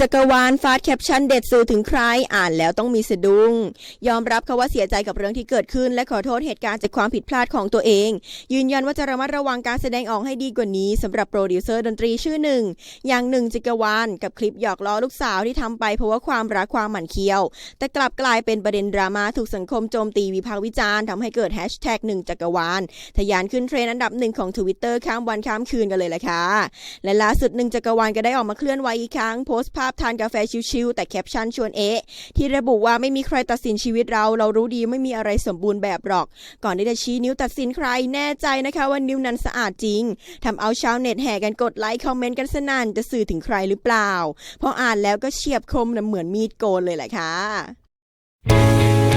จักรวาลฟาดแคปชั่นเด็ดสื่อถึงใครอ่านแล้วต้องมีสะดุ้ง ยอมรับค่ะว่าเสียใจกับเรื่องที่เกิดขึ้น และขอโทษเหตุการณ์จากความผิดพลาดของตัวเอง ยืนยันว่าจะระมัดระวังการแสดงออกให้ดีกว่านี้สำหรับโปรดิวเซอร์ดนตรีชื่อหนึ่ง อย่างหนึ่งจักรวาลกับคลิปหยอกล้อลูกสาวที่ทำไปเพราะว่าความรักความหมั่นเคี้ยว แต่กลับกลายเป็นประเด็นดราม่าถูกสังคมโจมตีวิพากษ์วิจารณ์ทำให้เกิดแฮชแท็กหนึ่งจักรวาลทะยานขึ้นเทรนด์อันดับหนึ่งของทวิตเตอร์ข้ามวันข้ามคืนกันเลยแหละค่ะและล่าสุดหนึ่งจักรวาลก็ได้ออกมาเคลื่อนไหวอีกครั้งโพสต์ภาพทานกาแฟชิลๆแต่แคปชั่นชวนเอะที่ระบุว่าไม่มีใครตัดสินชีวิตเรา เรารู้ดีไม่มีอะไรสมบูรณ์แบบหรอก ก่อนที่จะชี้นิ้วตัดสินใครแน่ใจนะคะว่านิ้วนั้นสะอาดจริงทำเอาชาวเน็ตแห่กันกดไลค์คอมเมนต์กันสนั่นจะสื่อถึงใครหรือเปล่าพออ่านแล้วก็เฉียบคมนะเหมือนมีดโกนเลยแหละค่ะ